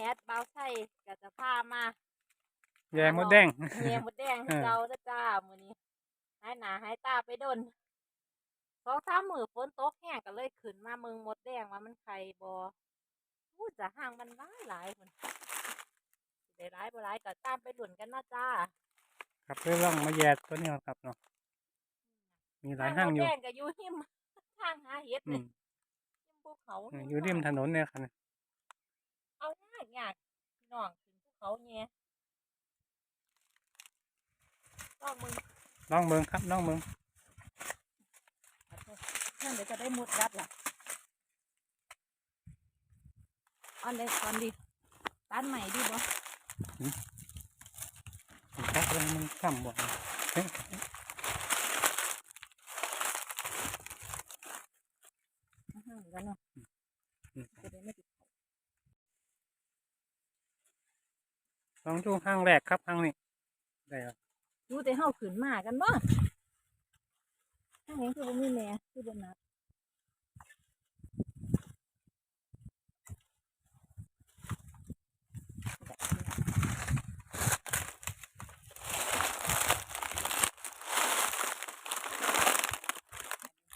แมสเบาไส้ก็จะพามาแยงมดแดงเมียมดแดงให้เออเราเด้อจ้ามื้อนี้หายหน้าหายตาไปโดนสองสามมื้อฝนตกแห้งก็เลยขึ้นมาเมืองมดแดงว่ามันไข่บ่อู้จะห่างมันหลายหลายพุ่นสิได้หลายบ่หลายก็ตามไปลุ้นกันเนาะจ้า ครับเพื่อลองมาแยกตัวนี้ครับเนาะมีหลายห้างอยู่มดแดงก็อยู่หิมทางหาเห็ดอืนี่มหิมภูเขาเอออยู่ริมถนนเนี่ยครับเอายากยากพี่น้องขึ้นภูเขาแง่ลองมึงน้องเมืองครับน้องเมืองนั่นเดี๋ยวจะได้มุดรัดล่ะเอันเล็กก่อนดิร้านใหม่ดีบ่ครับแล้วมันข้ามบ่เฮ้ยอื้อหือแล้วเนาะอืมจะได้ไม่ติด เขาลองดูห้างแรกครับห้างนี้ได้ครับดูแต่เฮาขืนมากันบ่ห้างนี้คือบ่มีแม่คือบ่นัด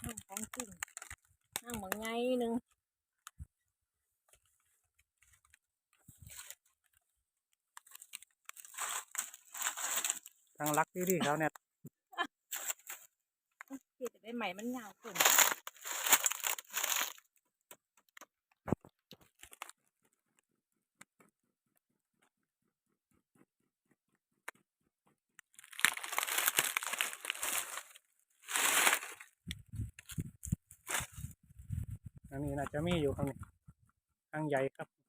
ห้างของจริงห้างบางไงหนึง ทางลักดีๆเขาเนี่ยที่จะได้ใหม่มันยาวขึ้นอันนี้น่าจะมีอยู่ครับนี่ห้างใหญ่ครับ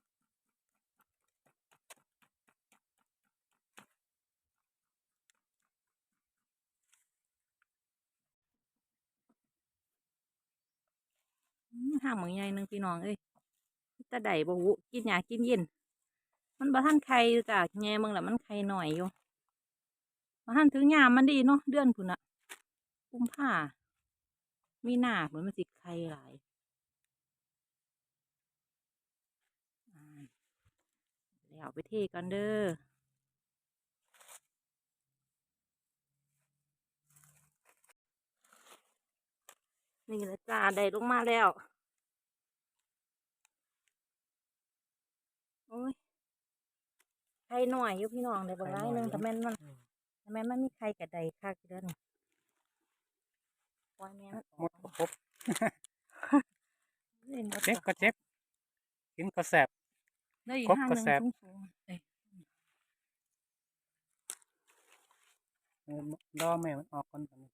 างบางไงหนึงพี่น้องเอ้ยตะไดบ่หูกินหยากินเย็น มันบ่ทันไข่อยู่จ้ะแง่เบิ่งแล้วมันไข่หน่อยอยู่บ่ทันถึงยามมันดีเนาะเดือนพุ่นน่ะกุมภามีหน้าเหมือนมันสิไข่หลายอ่าเดี๋ยวไปเทกันเด้อนี่แหละจ้าได้ลงมาแล้ว อ้ยไข่หน่อยอยู่พี่น้องได้บางรายหนึงแต่แม่นมันแต่แม่นมันมีไข่กระไดคักอยู่เด้อนี่ปล่อยแม่มันอหมอกดก็ครบเล่นหมดเจ็บก็เจ็บกินก็แสบ ได้อีกครบห้างก็หนึ่งแซ่บสูงๆเอ้ยเออรอแม่มันออกก่อนตอนนี้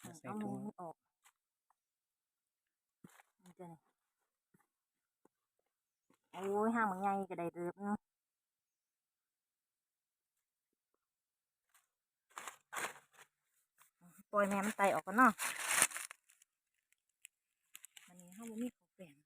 เอาใส่เอาถุมืงอออกมันจะนี่ โอ้ยห้างมันไงก็ไดเริบเนาะปล่อยแม่มันไตออกกันเนาะวันนี้ห้างมันมีของแปลง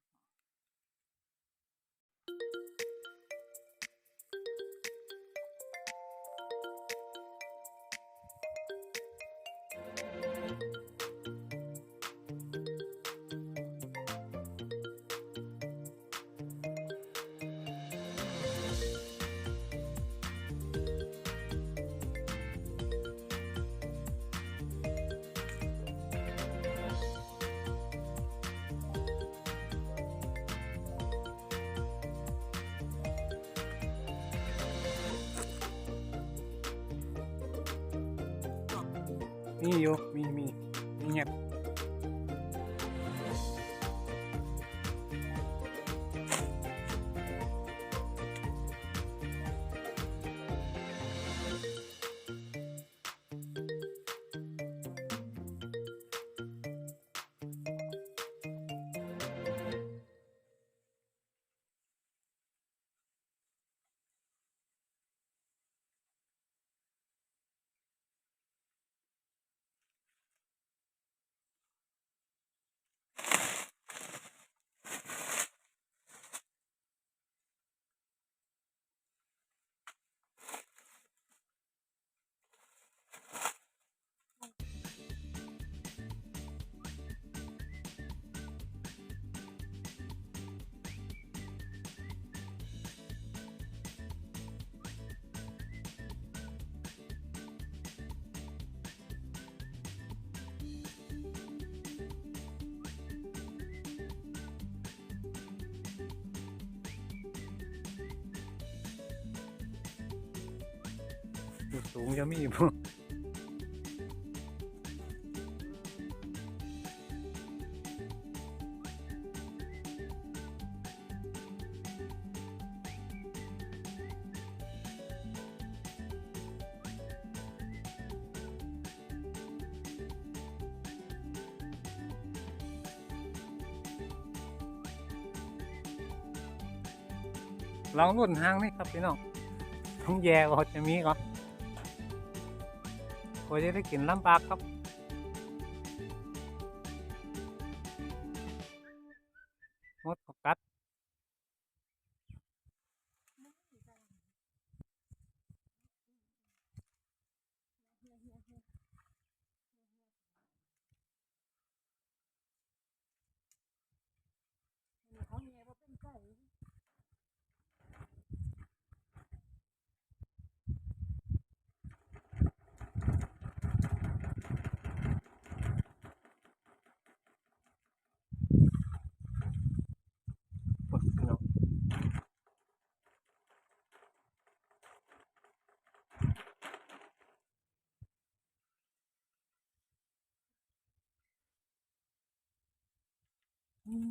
มีอยู่มี สูงจะมีบ่ลองรุ่นห้างนี่ครับพี่น้องต้องแย่ว่าจะมีก่อน กว่าจะได้กินลำบากครับมดเขากัด เขาแย่บ่เป็นไก่ ปวดพี่น้อง อืม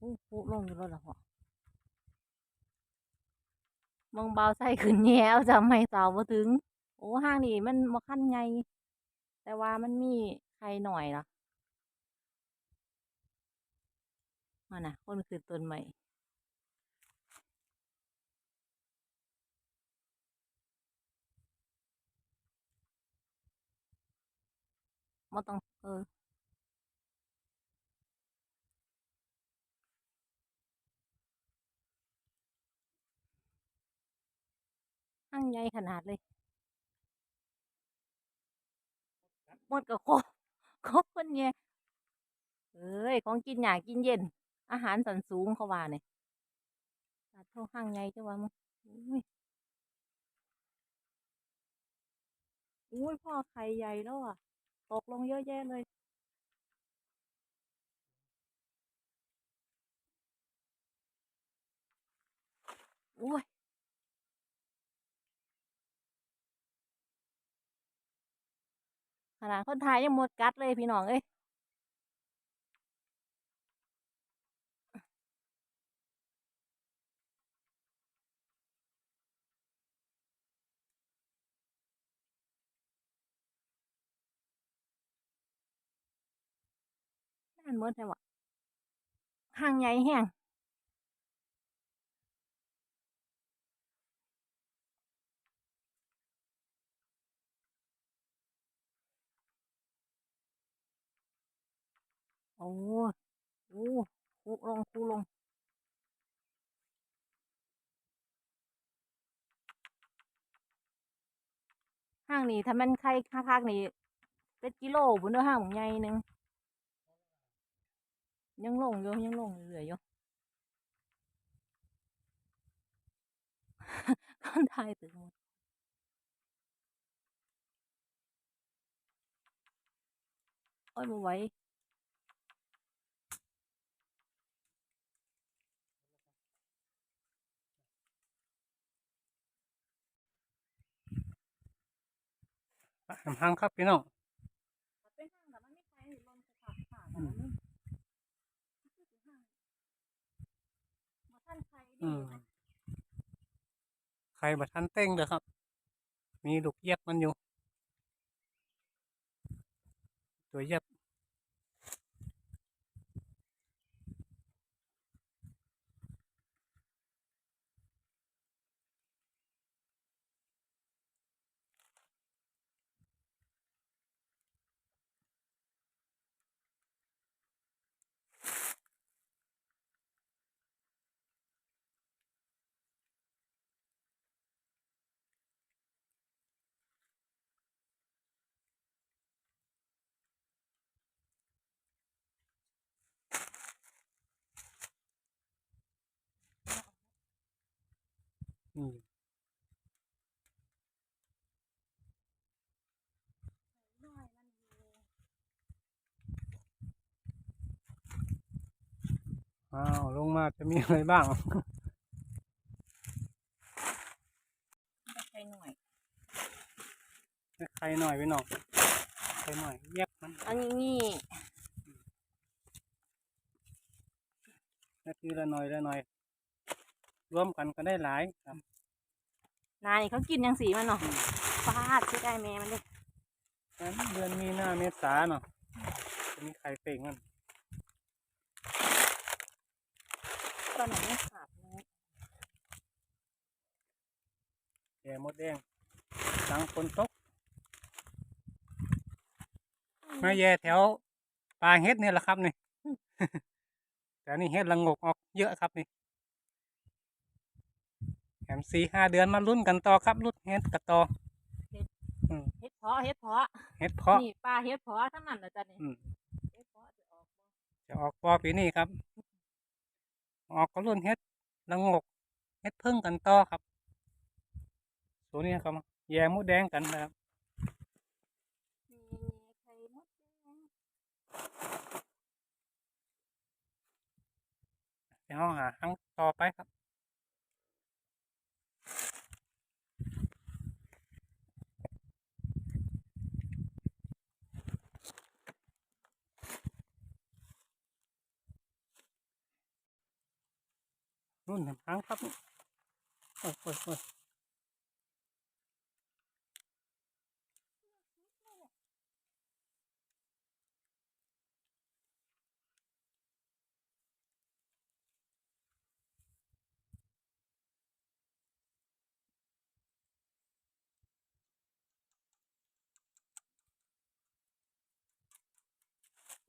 อู้หูลงอยู่แล้วเหรอพ่อมองเบาใส่ขึ้นแย้วจะไม่สาวบ่ถึง โอ้ห้างนี่มันบ่คันใหญ่แต่ว่ามันมีใครหน่อยล่ะมาน่ะ คนคือต้นใหม่ บ่ต้องเออห้างใหญ่ขนาดเลยหมดกับครบครบคนแย่ยเอ้ย ของกินหยากินเย็น อาหารสันสูงเขาว่าเนี่ยตัดเท่าห้างใหญ่จ้าว่ามึงอุ้ยอุ้ยพ่อไข่ใหญ่แล้วอะ ตกลงเยอะแยะเลยอุ้ยขนาดคนไทยยังหมดกัดเลยพี่น้องเอ้ย นั่นหมดเลยวะห่างใหญ่แห้งโอ้โอ้คูลงคูลงห้างนี้ถ้ามันใครคักๆนี่เป็นกิโลบุญเด้อห้างของใหญ่หนึ่ง ยังลงอยู่ยังลงเรื่อยๆอยู่คนไทยตึกหมดโอ้ยบ่ไหวน้ำห้างครับพี่น้องเป็นห้างแต่มันไม่ใครลงสถานค่ะแต่มันไม่ห้างบ่ทันใคร อืมใครบัทันเต้งเด้อครับ มีลูกเย็บมันอยู่ ตัวเย็บ นี่อ้าวลงมาจะมีอะไรบ้างไข่หน่อยไข่หน่อยไปหน่อยไข่หน่อยแยกมันอันนี้นี่นาทีละหน่อยละหน่อย รวมกันก็ได้หลายครับนานี่เขากินยังสีมันเนาะฟาดใช่ได้แม่มันเลยงั้นเดือนมีหน้าเมษาเนาะจะมีไข่เป่งมันตอนไหนไม่ขาดเลยแก่มดแดงหลังฝนตกมาแย่แถวปลาเฮ็ดเนี่ยแหละครับนี่แต่นี่เฮ็ดละงกออกเยอะครับนี่แถ มสี่ห้าเดือนมาลุ้นกันต่อครับลุ้นเฮ็ดกันต่อเฮ็ดเพาะเฮ็ดเพาะเฮ็ดเพาะนี่ปลาเฮ็ดเพาะทั้งนั้นนะจ๊ะนี่อืมเฮ็ดเพาะจะออกบ่จะออกปอปีนี้ครับ ออกก็ลุ้นเฮ็ดละงกเฮ็ดเพิ่งกันต่อครับตัวนี้ครับแย่มดแดงกันนะครับมีไข่มดแดงเดี๋ยวเราหาครั้งต่อไปครับ นู่นเห็นครั้งครับนี่โอ้ยโอ้ยโอ้ย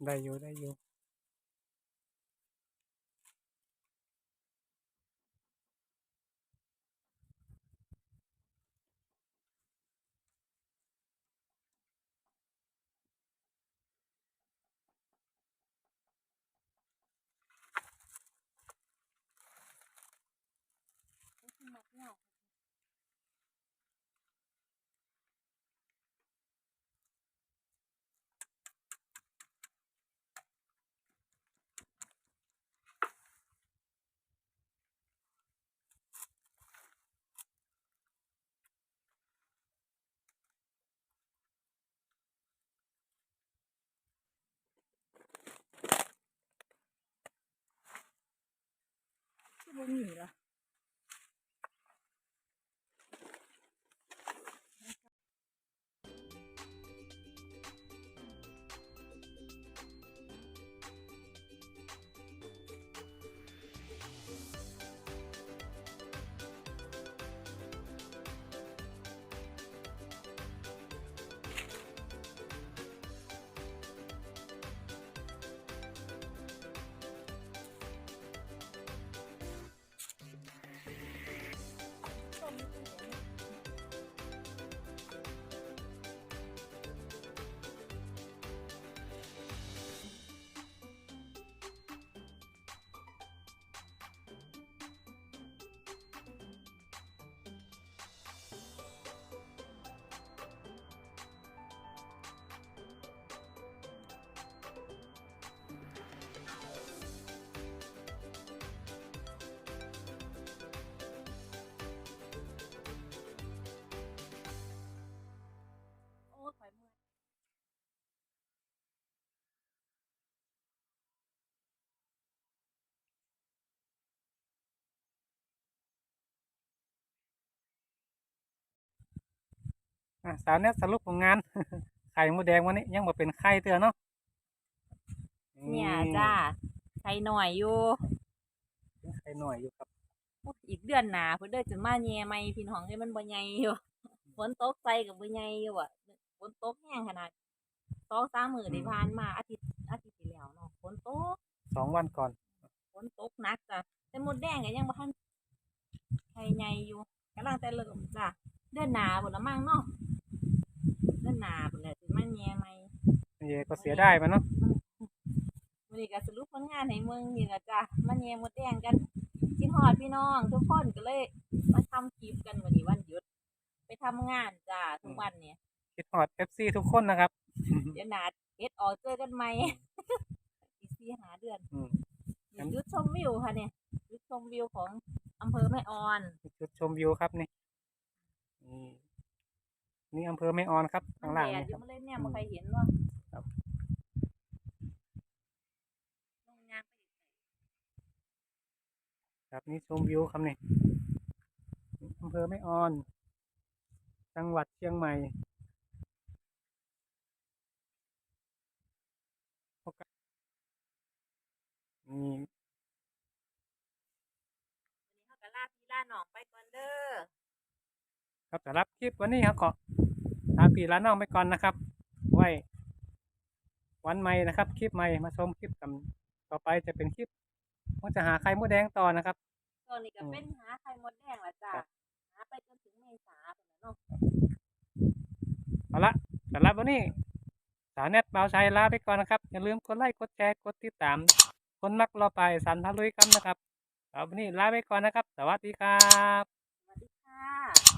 ได้อยู่ได้อยู่ ที่บ่มี สาวเนี่ยสรุปผลงาน ไข่มดแดงวันนี้ยังมาเป็นไข่เตือนเนาะเนี่ยจ้าไข่หน่อยอยู่เป็นไข่หน่อยอยู่ครับอุ๊ยอีกเดือนหนาเพิ่นเด้อจะมาแย่ใหม่พี่น้องเอ้ยมันบ่ใหญ่อยู่ฝนตกใส่ก็บ่ใหญ่อยู่อะฝนตกแห้งขนาดสองสามมื้อที่ผ่านมาอาทิตย์อาทิตย์ที่แล้วเนาะฝนตกสองวันก่อนฝนตกหนักจ้ะแต่มดแดงก็ยังบ่ทันไข่ใหญ่อยู่กำลังแต่เริ่มจ้ะเดือนหน้าพุ่นละมั้งเนาะเดือน หน้าพุ่นแหละสิมาแย่ใหม่เย่ก็เสียได้มันเนาะวันนี้ก็สรุปผลงานให้เมืองนี่ละจ้ะมาแย่มดแดงกันคิดฮอดพี่น้องทุกคนก็เลยมาทำคลิปกันวันนี้วันหยุด ไปทำงานจ้ะทุกวันเนี่ยคิดฮอดเอฟซีทุกคนนะครับเดี๋ยวหนาเฮ็ดออกเจอกันใหม่อีกสี่หาเดือนอืมหยุดชมวิววค่ะเนี่ยจุดชมวิวของอำเภอแม่ออน จุดชมวิวครับนี่ นี่นี่อำเภอแม่ออนครับมัข้างนล่างแดดนี่อคยู่รับ มาเล่นเนี่ยอืมมันใครเห็นว่าครับ ลงยางไปอีกครับนี่ชมวิวครับนี่นี่อำเภอแม่ออน จังหวัดเชียงใหม่นี่วันนี้เขากะลาพี่ล่าหนองไปก่อนเด้อ ครับสำหรับคลิปวันนี้ครับก็ลาพี่ลาน้องไปก่อนนะครับ ไว้ วันใหม่นะครับ คลิปใหม่มาชมคลิปกันต่อไปจะเป็นคลิปผมจะหาไข่มดแดงต่อนะครับตอนนี้ก็อืมเป็นหาไข่มดแดงละจ้าครับหาไปจนถึงเมษาพุ่นน่ะเนาะเอาละสำหรับวันนี้สาวเน็ตเบาชัยลาไปก่อนนะครับ อย่าลืมกดไลค์กดแชร์กดติดตาม คนมักรอไปสันพาลุยกันนะครับเอาวันนี้ลาไปก่อนนะครับ สวัสดีครับ สวัสดีค่ะ